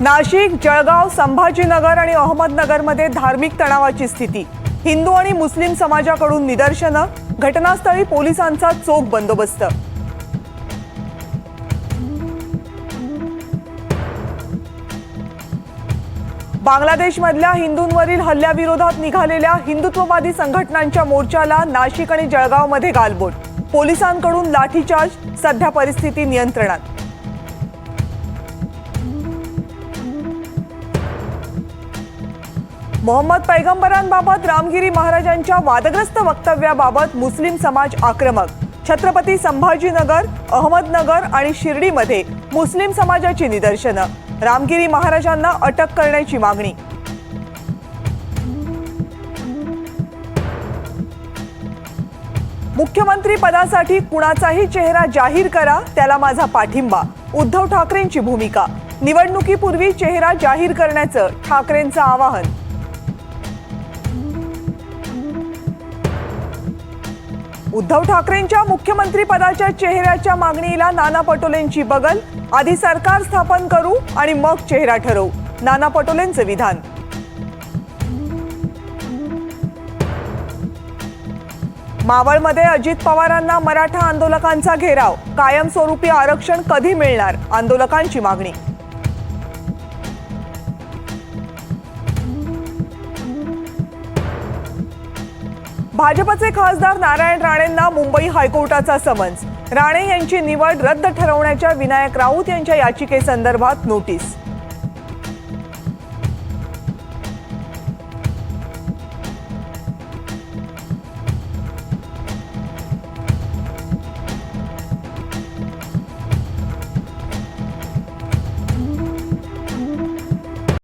नाशिक जळगाव संभाजीनगर आणि अहमदनगरमध्ये धार्मिक तणावाची स्थिती. हिंदू आणि मुस्लिम समाजाकडून निदर्शनं घटनास्थळी पोलिसांचा चोख बंदोबस्त. बांगलादेशमधल्या हिंदूंवरील हल्ल्याविरोधात निघालेल्या हिंदुत्ववादी संघटनांच्या मोर्चाला नाशिक आणि जळगावमध्ये गालबोट. पोलिसांकडून लाठीचार्ज सध्या परिस्थिती नियंत्रणात. मोहम्मद पैगंबरांबाबत रामगिरी महाराजांच्या वादग्रस्त वक्तव्याबाबत मुस्लिम समाज आक्रमक. छत्रपती संभाजीनगर अहमदनगर आणि शिर्डीमध्ये मुस्लिम समाजाची निदर्शनं. रामगिरी महाराजांना अटक करण्याची मागणी. मुख्यमंत्री पदासाठी कुणाचाही चेहरा जाहीर करा त्याला माझा पाठिंबा. उद्धव ठाकरेंची भूमिका. निवडणुकीपूर्वी चेहरा जाहीर करण्याचं ठाकरेंचं आवाहन. उद्धव ठाकरेंच्या मुख्यमंत्रीपदाच्या चेहऱ्याच्या मागणीला नाना पटोलेंची बगल. आधी सरकार स्थापन करू आणि मग चेहरा ठरवू. नाना पटोलेंचं विधान. मावळमध्ये अजित पवारांना मराठा आंदोलकांचा घेराव. कायमस्वरूपी आरक्षण कधी मिळणार? आंदोलकांची मागणी. भाजपचे खासदार नारायण राणेंना मुंबई हायकोर्टाचा समन्स. राणे यांची निवड रद्द ठरवण्याच्या विनायक राऊत यांच्या याचिकेसंदर्भात नोटीस.